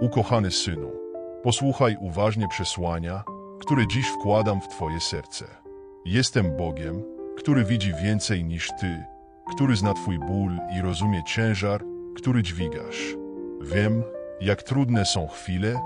Ukochany synu, posłuchaj uważnie przesłania, które dziś wkładam w Twoje serce. Jestem Bogiem, który widzi więcej niż Ty, który zna Twój ból i rozumie ciężar, który dźwigasz. Wiem, jak trudne są chwile,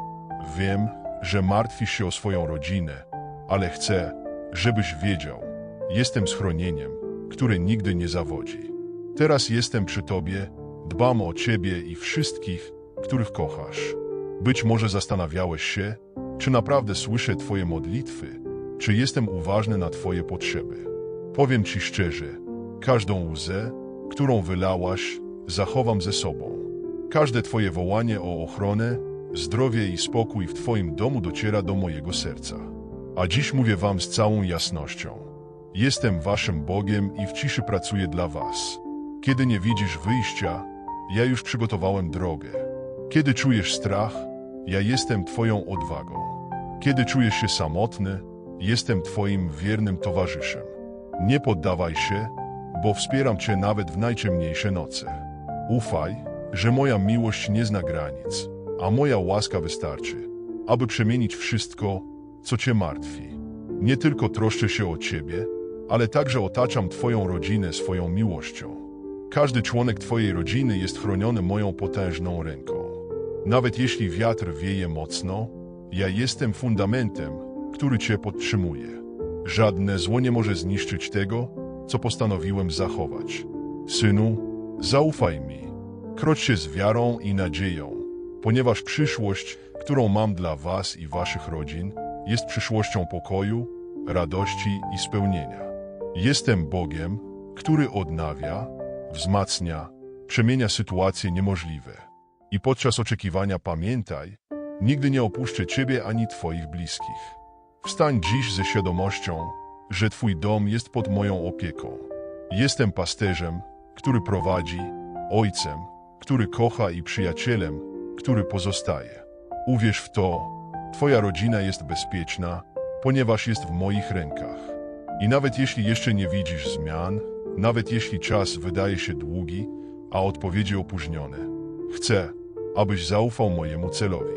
wiem, że martwisz się o swoją rodzinę, ale chcę, żebyś wiedział, jestem schronieniem, które nigdy nie zawodzi. Teraz jestem przy Tobie, dbam o Ciebie i wszystkich, których kochasz. Być może zastanawiałeś się, czy naprawdę słyszę Twoje modlitwy, czy jestem uważny na Twoje potrzeby. Powiem Ci szczerze, każdą łzę, którą wylałaś, zachowam ze sobą. Każde Twoje wołanie o ochronę, zdrowie i spokój w Twoim domu dociera do mojego serca. A dziś mówię Wam z całą jasnością. Jestem Waszym Bogiem i w ciszy pracuję dla Was. Kiedy nie widzisz wyjścia, ja już przygotowałem drogę. Kiedy czujesz strach, ja jestem Twoją odwagą. Kiedy czujesz się samotny, jestem Twoim wiernym towarzyszem. Nie poddawaj się, bo wspieram Cię nawet w najciemniejsze noce. Ufaj, że moja miłość nie zna granic, a moja łaska wystarczy, aby przemienić wszystko, co Cię martwi. Nie tylko troszczę się o Ciebie, ale także otaczam Twoją rodzinę swoją miłością. Każdy członek Twojej rodziny jest chroniony moją potężną ręką. Nawet jeśli wiatr wieje mocno, ja jestem fundamentem, który Cię podtrzymuje. Żadne zło nie może zniszczyć tego, co postanowiłem zachować. Synu, zaufaj mi. Krocz się z wiarą i nadzieją, ponieważ przyszłość, którą mam dla Was i Waszych rodzin, jest przyszłością pokoju, radości i spełnienia. Jestem Bogiem, który odnawia, wzmacnia, przemienia sytuacje niemożliwe. I podczas oczekiwania pamiętaj, nigdy nie opuszczę Ciebie ani Twoich bliskich. Wstań dziś ze świadomością, że Twój dom jest pod moją opieką. Jestem pasterzem, który prowadzi, ojcem, który kocha i przyjacielem, który pozostaje. Uwierz w to, Twoja rodzina jest bezpieczna, ponieważ jest w moich rękach. I nawet jeśli jeszcze nie widzisz zmian, nawet jeśli czas wydaje się długi, a odpowiedzi opóźnione, chcę, abyś zaufał mojemu celowi.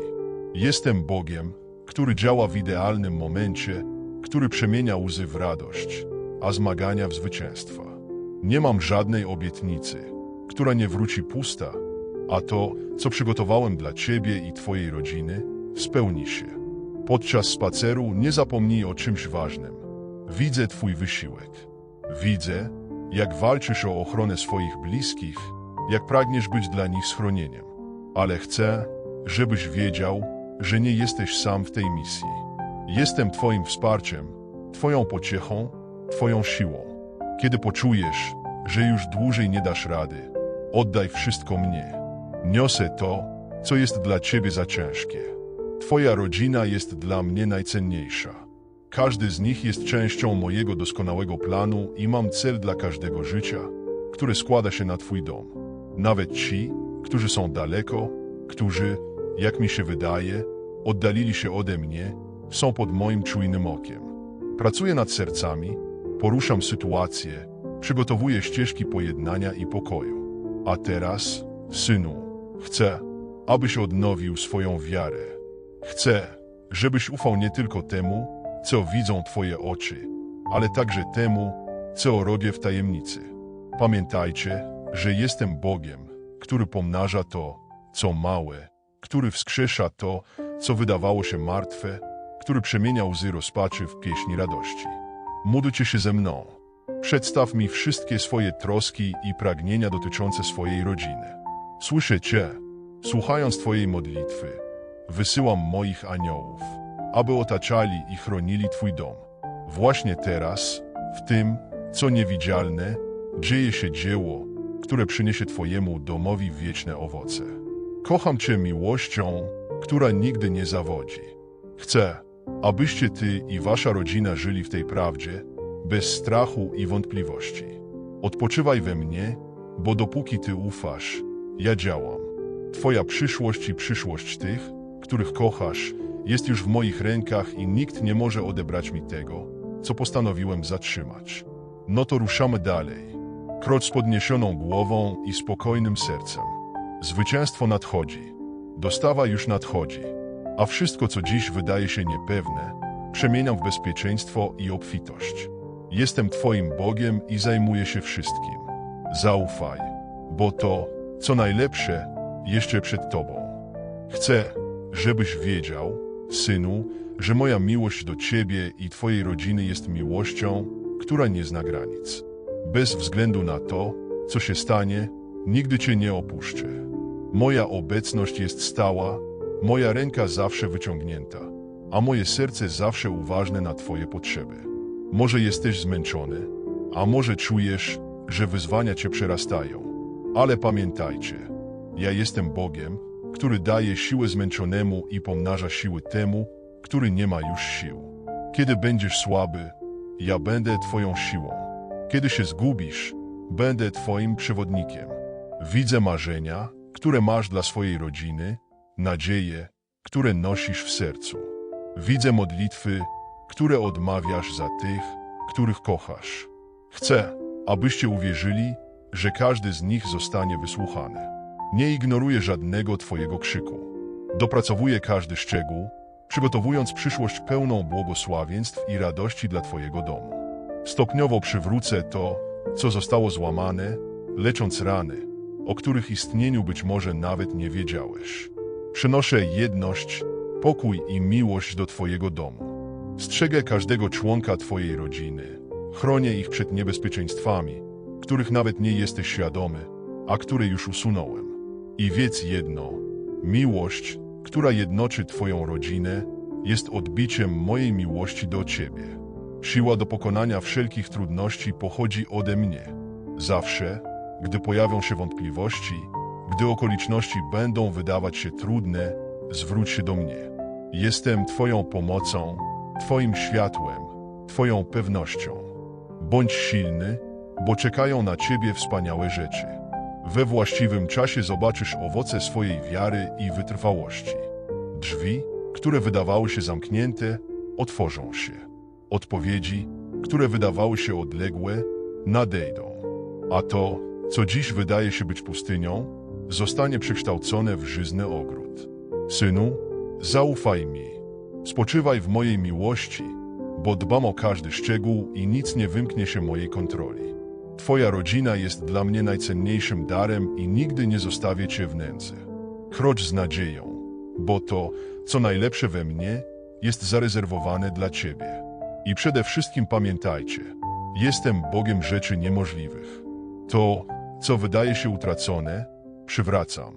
Jestem Bogiem, który działa w idealnym momencie, który przemienia łzy w radość, a zmagania w zwycięstwa. Nie mam żadnej obietnicy, która nie wróci pusta, a to, co przygotowałem dla Ciebie i Twojej rodziny, spełni się. Podczas spaceru nie zapomnij o czymś ważnym. Widzę Twój wysiłek. Widzę, jak walczysz o ochronę swoich bliskich, jak pragniesz być dla nich schronieniem. Ale chcę, żebyś wiedział, że nie jesteś sam w tej misji. Jestem Twoim wsparciem, Twoją pociechą, Twoją siłą. Kiedy poczujesz, że już dłużej nie dasz rady, oddaj wszystko mnie. Niosę to, co jest dla Ciebie za ciężkie. Twoja rodzina jest dla mnie najcenniejsza. Każdy z nich jest częścią mojego doskonałego planu i mam cel dla każdego życia, które składa się na Twój dom. Nawet ci, którzy są daleko, którzy, jak mi się wydaje, oddalili się ode mnie, są pod moim czujnym okiem. Pracuję nad sercami, poruszam sytuacje, przygotowuję ścieżki pojednania i pokoju. A teraz, synu, chcę, abyś odnowił swoją wiarę. Chcę, żebyś ufał nie tylko temu, co widzą Twoje oczy, ale także temu, co robię w tajemnicy. Pamiętajcie, że jestem Bogiem, który pomnaża to, co małe, który wskrzesza to, co wydawało się martwe, który przemienia łzy rozpaczy w pieśni radości. Módlcie się ze mną. Przedstaw mi wszystkie swoje troski i pragnienia dotyczące swojej rodziny. Słyszę Cię, słuchając Twojej modlitwy. Wysyłam moich aniołów, aby otaczali i chronili Twój dom. Właśnie teraz, w tym, co niewidzialne, dzieje się dzieło, które przyniesie Twojemu domowi wieczne owoce. Kocham Cię miłością, która nigdy nie zawodzi. Chcę, abyście Ty i Wasza rodzina żyli w tej prawdzie, bez strachu i wątpliwości. Odpoczywaj we mnie, bo dopóki Ty ufasz, ja działam. Twoja przyszłość i przyszłość tych, których kochasz, jest już w moich rękach i nikt nie może odebrać mi tego, co postanowiłem zatrzymać. No to ruszamy dalej. Krocz z podniesioną głową i spokojnym sercem. Zwycięstwo nadchodzi. Dostawa już nadchodzi, a wszystko, co dziś wydaje się niepewne, przemieniam w bezpieczeństwo i obfitość. Jestem Twoim Bogiem i zajmuję się wszystkim. Zaufaj, bo to, co najlepsze, jeszcze przed Tobą. Chcę, żebyś wiedział, synu, że moja miłość do Ciebie i Twojej rodziny jest miłością, która nie zna granic. Bez względu na to, co się stanie, nigdy Cię nie opuszczę. Moja obecność jest stała, moja ręka zawsze wyciągnięta, a moje serce zawsze uważne na Twoje potrzeby. Może jesteś zmęczony, a może czujesz, że wyzwania Cię przerastają, ale pamiętajcie, ja jestem Bogiem, który daje siłę zmęczonemu i pomnaża siły temu, który nie ma już sił. Kiedy będziesz słaby, ja będę Twoją siłą. Kiedy się zgubisz, będę Twoim przewodnikiem. Widzę marzenia, które masz dla swojej rodziny, nadzieje, które nosisz w sercu. Widzę modlitwy, które odmawiasz za tych, których kochasz. Chcę, abyście uwierzyli, że każdy z nich zostanie wysłuchany. Nie ignoruję żadnego Twojego krzyku. Dopracowuję każdy szczegół, przygotowując przyszłość pełną błogosławieństw i radości dla Twojego domu. Stopniowo przywrócę to, co zostało złamane, lecząc rany, o których istnieniu być może nawet nie wiedziałeś. Przynoszę jedność, pokój i miłość do Twojego domu. Strzegę każdego członka Twojej rodziny. Chronię ich przed niebezpieczeństwami, których nawet nie jesteś świadomy, a które już usunąłem. I wiedz jedno, miłość, która jednoczy Twoją rodzinę, jest odbiciem mojej miłości do Ciebie. Siła do pokonania wszelkich trudności pochodzi ode mnie. Zawsze, gdy pojawią się wątpliwości, gdy okoliczności będą wydawać się trudne, zwróć się do mnie. Jestem Twoją pomocą, Twoim światłem, Twoją pewnością. Bądź silny, bo czekają na Ciebie wspaniałe rzeczy. We właściwym czasie zobaczysz owoce swojej wiary i wytrwałości. Drzwi, które wydawały się zamknięte, otworzą się. Odpowiedzi, które wydawały się odległe, nadejdą. A to, co dziś wydaje się być pustynią, zostanie przekształcone w żyzny ogród. Synu, zaufaj mi. Spoczywaj w mojej miłości, bo dbam o każdy szczegół i nic nie wymknie się mojej kontroli. Twoja rodzina jest dla mnie najcenniejszym darem i nigdy nie zostawię Cię w nędzy. Krocz z nadzieją, bo to, co najlepsze we mnie, jest zarezerwowane dla Ciebie. I przede wszystkim pamiętajcie, jestem Bogiem rzeczy niemożliwych. To, co wydaje się utracone, przywracam.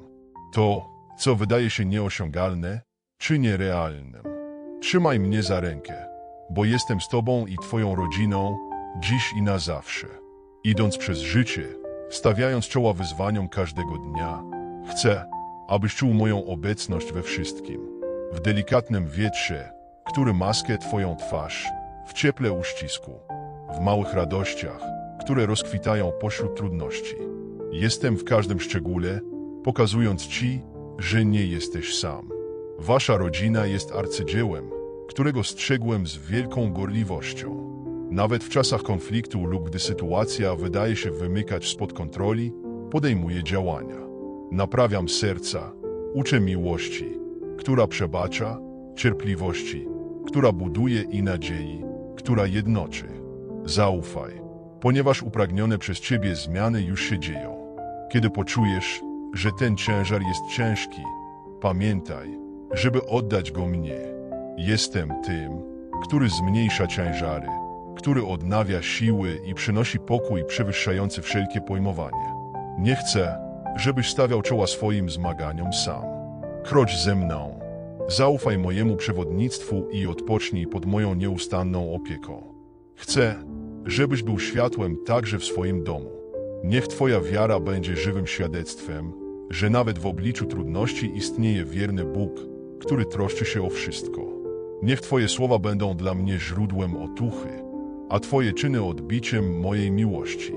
To, co wydaje się nieosiągalne, czynię realnym. Trzymaj mnie za rękę, bo jestem z Tobą i Twoją rodziną, dziś i na zawsze. Idąc przez życie, stawiając czoła wyzwaniom każdego dnia, chcę, abyś czuł moją obecność we wszystkim. W delikatnym wietrze, który maskę Twoją twarz, w cieple uścisku, w małych radościach, które rozkwitają pośród trudności. Jestem w każdym szczególe, pokazując Ci, że nie jesteś sam. Wasza rodzina jest arcydziełem, którego strzegłem z wielką gorliwością. Nawet w czasach konfliktu lub gdy sytuacja wydaje się wymykać spod kontroli, podejmuję działania. Naprawiam serca, uczę miłości, która przebacza, cierpliwości, która buduje i nadziei, która jednoczy. Zaufaj, ponieważ upragnione przez Ciebie zmiany już się dzieją. Kiedy poczujesz, że ten ciężar jest ciężki, pamiętaj, żeby oddać go mnie. Jestem tym, który zmniejsza ciężary, który odnawia siły i przynosi pokój przewyższający wszelkie pojmowanie. Nie chcę, żebyś stawiał czoła swoim zmaganiom sam. Krocz ze mną. Zaufaj mojemu przewodnictwu i odpocznij pod moją nieustanną opieką. Chcę, żebyś był światłem także w swoim domu. Niech Twoja wiara będzie żywym świadectwem, że nawet w obliczu trudności istnieje wierny Bóg, który troszczy się o wszystko. Niech Twoje słowa będą dla mnie źródłem otuchy, a Twoje czyny odbiciem mojej miłości.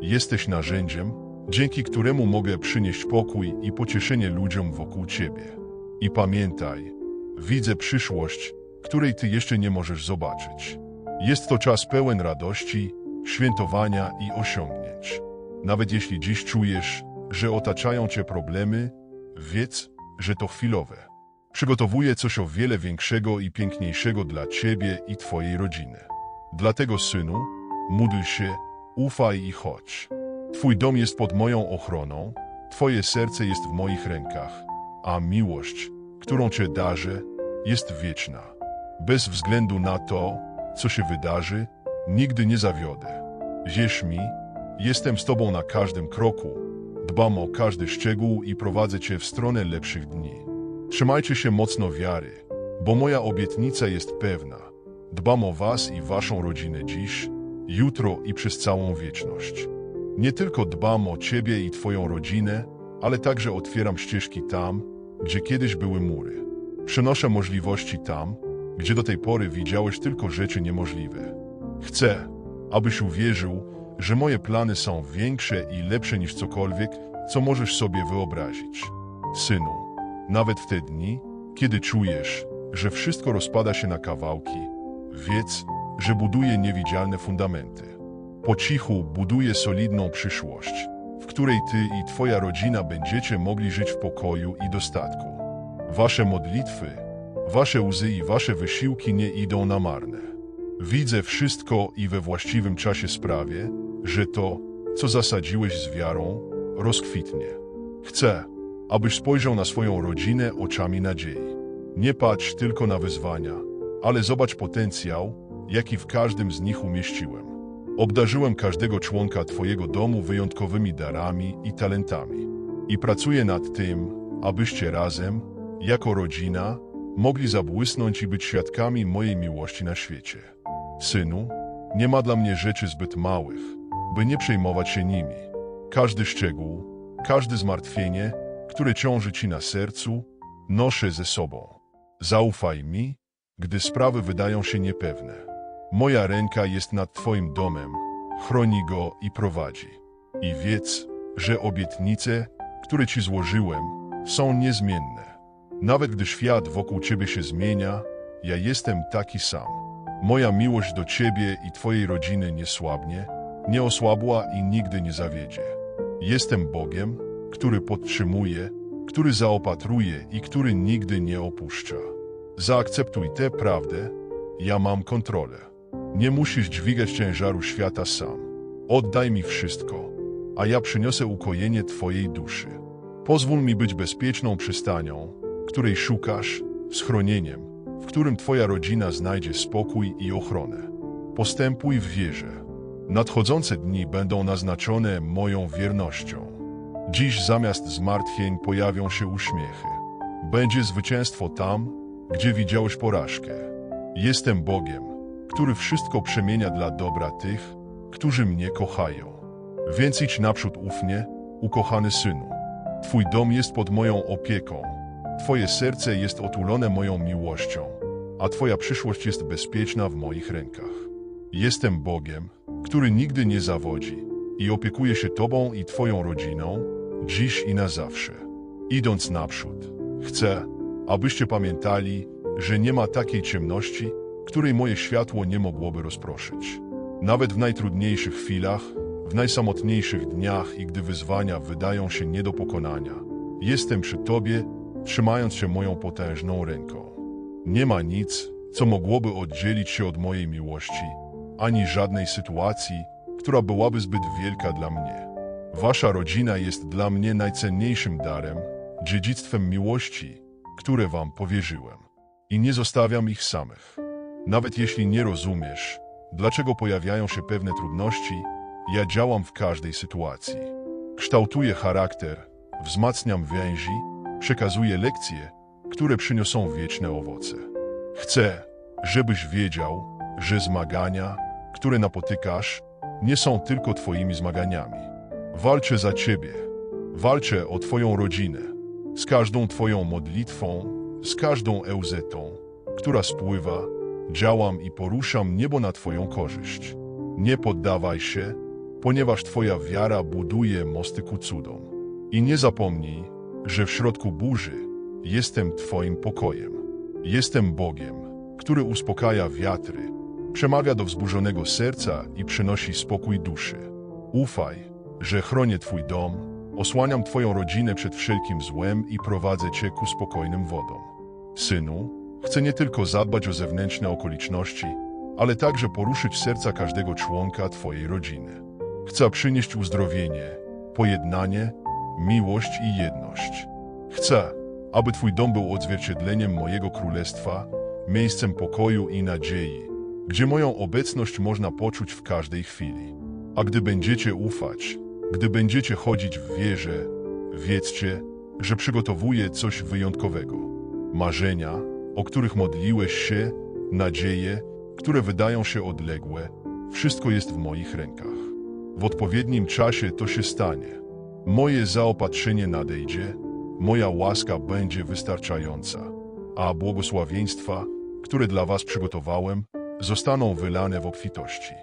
Jesteś narzędziem, dzięki któremu mogę przynieść pokój i pocieszenie ludziom wokół Ciebie. I pamiętaj, widzę przyszłość, której Ty jeszcze nie możesz zobaczyć. Jest to czas pełen radości, świętowania i osiągnięć. Nawet jeśli dziś czujesz, że otaczają Cię problemy, wiedz, że to chwilowe. Przygotowuję coś o wiele większego i piękniejszego dla ciebie i twojej rodziny. Dlatego, synu, módl się, ufaj i chodź. Twój dom jest pod moją ochroną, twoje serce jest w moich rękach, a miłość, którą cię darzę, jest wieczna. Bez względu na to, co się wydarzy, nigdy nie zawiodę. Wierz mi, jestem z tobą na każdym kroku, dbam o każdy szczegół i prowadzę cię w stronę lepszych dni. Trzymajcie się mocno wiary, bo moja obietnica jest pewna. Dbam o was i waszą rodzinę dziś, jutro i przez całą wieczność. Nie tylko dbam o ciebie i twoją rodzinę, ale także otwieram ścieżki tam, gdzie kiedyś były mury. Przenoszę możliwości tam, gdzie do tej pory widziałeś tylko rzeczy niemożliwe. Chcę, abyś uwierzył, że moje plany są większe i lepsze niż cokolwiek, co możesz sobie wyobrazić. Synu, nawet w te dni, kiedy czujesz, że wszystko rozpada się na kawałki, wiedz, że buduje niewidzialne fundamenty. Po cichu buduje solidną przyszłość, w której ty i twoja rodzina będziecie mogli żyć w pokoju i dostatku. Wasze modlitwy, wasze łzy i wasze wysiłki nie idą na marne. Widzę wszystko i we właściwym czasie sprawię, że to, co zasadziłeś z wiarą, rozkwitnie. Chcę, abyś spojrzał na swoją rodzinę oczami nadziei. Nie patrz tylko na wyzwania, ale zobacz potencjał, jaki w każdym z nich umieściłem. Obdarzyłem każdego członka Twojego domu wyjątkowymi darami i talentami. I pracuję nad tym, abyście razem, jako rodzina, mogli zabłysnąć i być świadkami mojej miłości na świecie. Synu, nie ma dla mnie rzeczy zbyt małych, by nie przejmować się nimi. Każdy szczegół, każde zmartwienie, które ciąży ci na sercu, noszę ze sobą. Zaufaj mi, gdy sprawy wydają się niepewne. Moja ręka jest nad Twoim domem, chroni go i prowadzi. I wiedz, że obietnice, które Ci złożyłem, są niezmienne. Nawet gdy świat wokół Ciebie się zmienia, ja jestem taki sam. Moja miłość do Ciebie i Twojej rodziny nie słabnie, nie osłabła i nigdy nie zawiedzie. Jestem Bogiem, który podtrzymuje, który zaopatruje i który nigdy nie opuszcza. Zaakceptuj tę prawdę, ja mam kontrolę. Nie musisz dźwigać ciężaru świata sam. Oddaj mi wszystko, a ja przyniosę ukojenie Twojej duszy. Pozwól mi być bezpieczną przystanią, której szukasz, schronieniem, w którym Twoja rodzina znajdzie spokój i ochronę. Postępuj w wierze. Nadchodzące dni będą naznaczone moją wiernością. Dziś zamiast zmartwień pojawią się uśmiechy. Będzie zwycięstwo tam, gdzie widziałeś porażkę. Jestem Bogiem, który wszystko przemienia dla dobra tych, którzy mnie kochają. Więc idź naprzód ufnie, ukochany synu. Twój dom jest pod moją opieką. Twoje serce jest otulone moją miłością, a Twoja przyszłość jest bezpieczna w moich rękach. Jestem Bogiem, który nigdy nie zawodzi i opiekuje się Tobą i Twoją rodziną, dziś i na zawsze. Idąc naprzód, chcę, abyście pamiętali, że nie ma takiej ciemności, której moje światło nie mogłoby rozproszyć. Nawet w najtrudniejszych chwilach, w najsamotniejszych dniach i gdy wyzwania wydają się nie do pokonania, jestem przy Tobie, trzymając się moją potężną ręką. Nie ma nic, co mogłoby oddzielić się od mojej miłości, ani żadnej sytuacji, która byłaby zbyt wielka dla mnie. Wasza rodzina jest dla mnie najcenniejszym darem, dziedzictwem miłości, które Wam powierzyłem. I nie zostawiam ich samych. Nawet jeśli nie rozumiesz, dlaczego pojawiają się pewne trudności, ja działam w każdej sytuacji. Kształtuję charakter, wzmacniam więzi, przekazuję lekcje, które przyniosą wieczne owoce. Chcę, żebyś wiedział, że zmagania, które napotykasz, nie są tylko Twoimi zmaganiami. Walczę za Ciebie, walczę o Twoją rodzinę, z każdą Twoją modlitwą, z każdą euzetą, która spływa, działam i poruszam niebo na Twoją korzyść. Nie poddawaj się, ponieważ Twoja wiara buduje mosty ku cudom. I nie zapomnij, że w środku burzy jestem Twoim pokojem. Jestem Bogiem, który uspokaja wiatry, przemawia do wzburzonego serca i przynosi spokój duszy. Ufaj, że chronię Twój dom, Osłaniam Twoją rodzinę przed wszelkim złem i prowadzę Cię ku spokojnym wodom. Synu, chcę nie tylko zadbać o zewnętrzne okoliczności, ale także poruszyć serca każdego członka Twojej rodziny. Chcę przynieść uzdrowienie, pojednanie, miłość i jedność. Chcę, aby Twój dom był odzwierciedleniem mojego królestwa, miejscem pokoju i nadziei, gdzie moją obecność można poczuć w każdej chwili. A gdy będziecie ufać, gdy będziecie chodzić w wierze, wiedzcie, że przygotowuję coś wyjątkowego. Marzenia, o których modliłeś się, nadzieje, które wydają się odległe, wszystko jest w moich rękach. W odpowiednim czasie to się stanie. Moje zaopatrzenie nadejdzie, moja łaska będzie wystarczająca, a błogosławieństwa, które dla was przygotowałem, zostaną wylane w obfitości.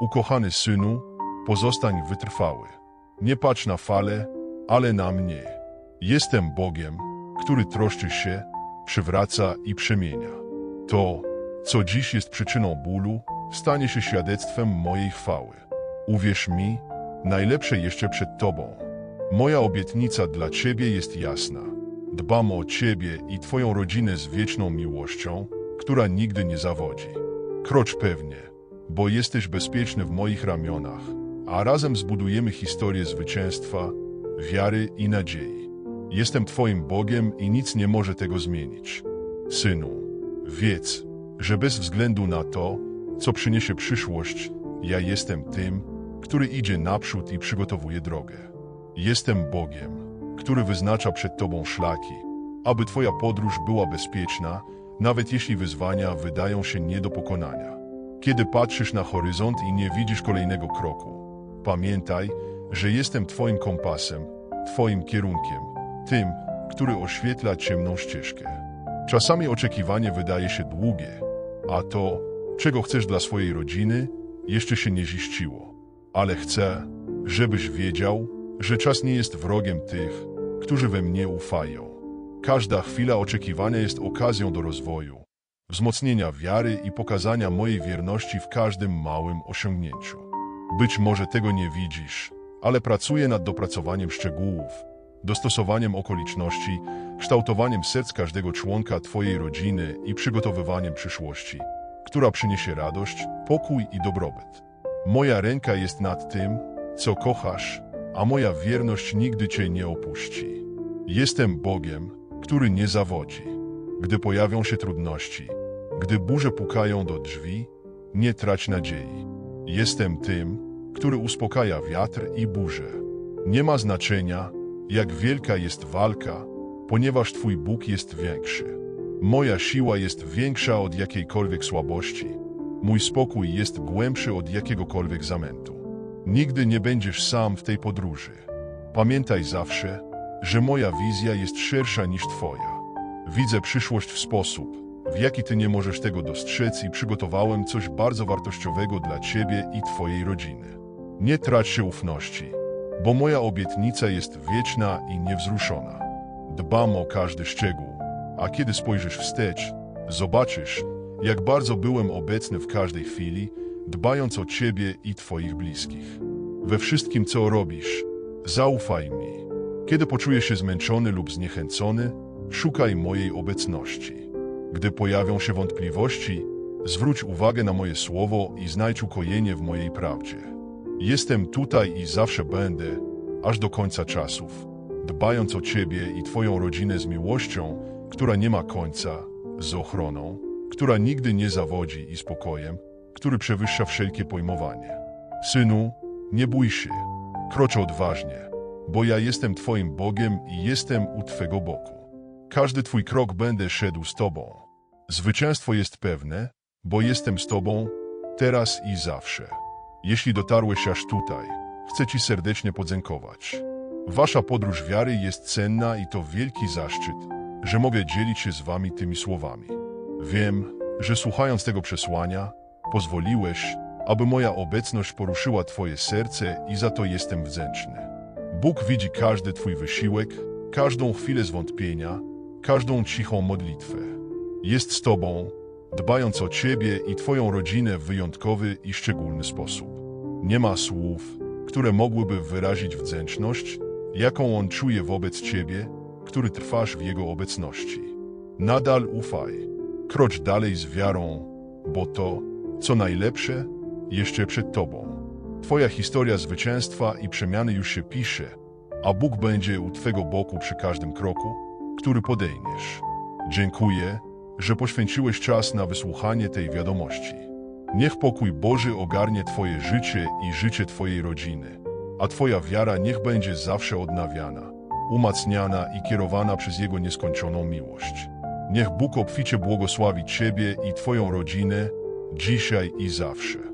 Ukochany synu, pozostań wytrwały. Nie patrz na fale, ale na mnie. Jestem Bogiem, który troszczy się, przywraca i przemienia. To, co dziś jest przyczyną bólu, stanie się świadectwem mojej chwały. Uwierz mi, najlepsze jeszcze przed Tobą. Moja obietnica dla Ciebie jest jasna. Dbam o Ciebie i Twoją rodzinę z wieczną miłością, która nigdy nie zawodzi. Krocz pewnie, bo jesteś bezpieczny w moich ramionach, a razem zbudujemy historię zwycięstwa, wiary i nadziei. Jestem Twoim Bogiem i nic nie może tego zmienić. Synu, wiedz, że bez względu na to, co przyniesie przyszłość, ja jestem tym, który idzie naprzód i przygotowuje drogę. Jestem Bogiem, który wyznacza przed Tobą szlaki, aby Twoja podróż była bezpieczna, nawet jeśli wyzwania wydają się nie do pokonania. Kiedy patrzysz na horyzont i nie widzisz kolejnego kroku, pamiętaj, że jestem Twoim kompasem, Twoim kierunkiem, tym, który oświetla ciemną ścieżkę. Czasami oczekiwanie wydaje się długie, a to, czego chcesz dla swojej rodziny, jeszcze się nie ziściło. Ale chcę, żebyś wiedział, że czas nie jest wrogiem tych, którzy we mnie ufają. Każda chwila oczekiwania jest okazją do rozwoju, wzmocnienia wiary i pokazania mojej wierności w każdym małym osiągnięciu. Być może tego nie widzisz, ale pracuję nad dopracowaniem szczegółów, dostosowaniem okoliczności, kształtowaniem serc każdego członka Twojej rodziny i przygotowywaniem przyszłości, która przyniesie radość, pokój i dobrobyt. Moja ręka jest nad tym, co kochasz, a moja wierność nigdy Cię nie opuści. Jestem Bogiem, który nie zawodzi. Gdy pojawią się trudności, gdy burze pukają do drzwi, nie trać nadziei. Jestem tym, który uspokaja wiatr i burzę. Nie ma znaczenia, jak wielka jest walka, ponieważ Twój Bóg jest większy. Moja siła jest większa od jakiejkolwiek słabości. Mój spokój jest głębszy od jakiegokolwiek zamętu. Nigdy nie będziesz sam w tej podróży. Pamiętaj zawsze, że moja wizja jest szersza niż Twoja. Widzę przyszłość w sposób, w jaki Ty nie możesz tego dostrzec i przygotowałem coś bardzo wartościowego dla Ciebie i Twojej rodziny. Nie trać się ufności, bo moja obietnica jest wieczna i niewzruszona. Dbam o każdy szczegół, a kiedy spojrzysz wstecz, zobaczysz, jak bardzo byłem obecny w każdej chwili, dbając o Ciebie i Twoich bliskich. We wszystkim, co robisz, zaufaj mi. Kiedy poczujesz się zmęczony lub zniechęcony, szukaj mojej obecności. Gdy pojawią się wątpliwości, zwróć uwagę na moje słowo i znajdź ukojenie w mojej prawdzie. Jestem tutaj i zawsze będę, aż do końca czasów, dbając o Ciebie i Twoją rodzinę z miłością, która nie ma końca, z ochroną, która nigdy nie zawodzi i spokojem, który przewyższa wszelkie pojmowanie. Synu, nie bój się, krocz odważnie, bo ja jestem Twoim Bogiem i jestem u Twego boku. Każdy Twój krok będę szedł z Tobą. Zwycięstwo jest pewne, bo jestem z Tobą, teraz i zawsze. Jeśli dotarłeś aż tutaj, chcę Ci serdecznie podziękować. Wasza podróż wiary jest cenna i to wielki zaszczyt, że mogę dzielić się z Wami tymi słowami. Wiem, że słuchając tego przesłania, pozwoliłeś, aby moja obecność poruszyła Twoje serce i za to jestem wdzięczny. Bóg widzi każdy Twój wysiłek, każdą chwilę zwątpienia, każdą cichą modlitwę. Jest z Tobą, dbając o Ciebie i Twoją rodzinę w wyjątkowy i szczególny sposób. Nie ma słów, które mogłyby wyrazić wdzięczność, jaką On czuje wobec Ciebie, który trwasz w Jego obecności. Nadal ufaj, krocz dalej z wiarą, bo to, co najlepsze, jeszcze przed Tobą. Twoja historia zwycięstwa i przemiany już się pisze, a Bóg będzie u Twego boku przy każdym kroku, który podejmiesz. Dziękuję, że poświęciłeś czas na wysłuchanie tej wiadomości. Niech pokój Boży ogarnie Twoje życie i życie Twojej rodziny, a Twoja wiara niech będzie zawsze odnawiana, umacniana i kierowana przez Jego nieskończoną miłość. Niech Bóg obficie błogosławi Ciebie i Twoją rodzinę, dzisiaj i zawsze.